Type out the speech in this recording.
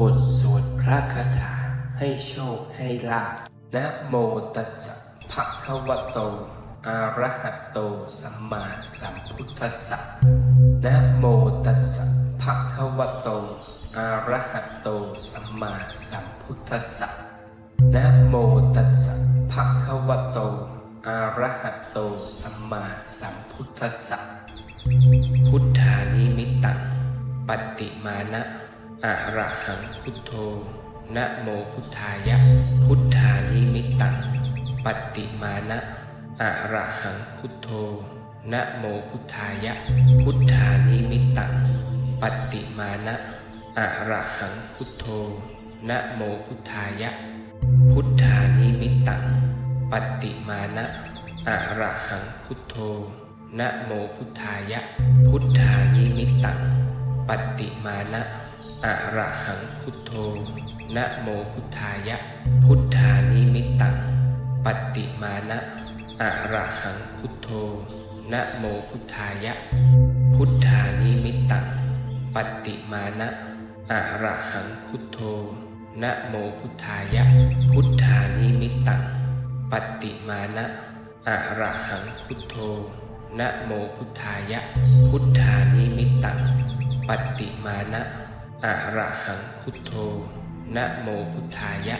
บทสวดพระคาถาให้โชคให้ลาภนะโมตัสสะภะคะวะโต อะระหะโต สัมมาสัมพุทธัสสะนะโมตัสสะภะคะวะโต อะระหะโต สัมมาสัมพุทธัสสะนะโมตัสสะภะคะวะโต อะระหะโต สัมมาสัมพุทธัสสะพุทธานิมิตตังปฏิมานะ อะระหังพุทโธ นะโมพุทธายะ พุทธานิมิตตัง ปฏิมานะอะระหังพุทโธ นะโมพุทธายะ พุทธานิมิตตัง ปฏิมานะอะระหังพุทโธ นะโมพุทธายะ พุทธานิมิตตัง ปฏิมานะอะระหังพุทโธ นะโมพุทธายะ พุทธานิมิตตัง ปฏิมานะ อะระหังพุทโธ นะโมพุทธายะ พุทธานิมิตตัง ปฏิมานะอะระหังพุทโธ นะโมพุทธายะ พุทธานิมิตตัง ปฏิมานะอะระหังพุทโธ นะโมพุทธายะ พุทธานิมิตตัง ปฏิมานะอะระหังพุทโธ นะโมพุทธายะ พุทธานิมิตตัง ปฏิมานะ อะระหังพุทโธนะโมพุทธายะ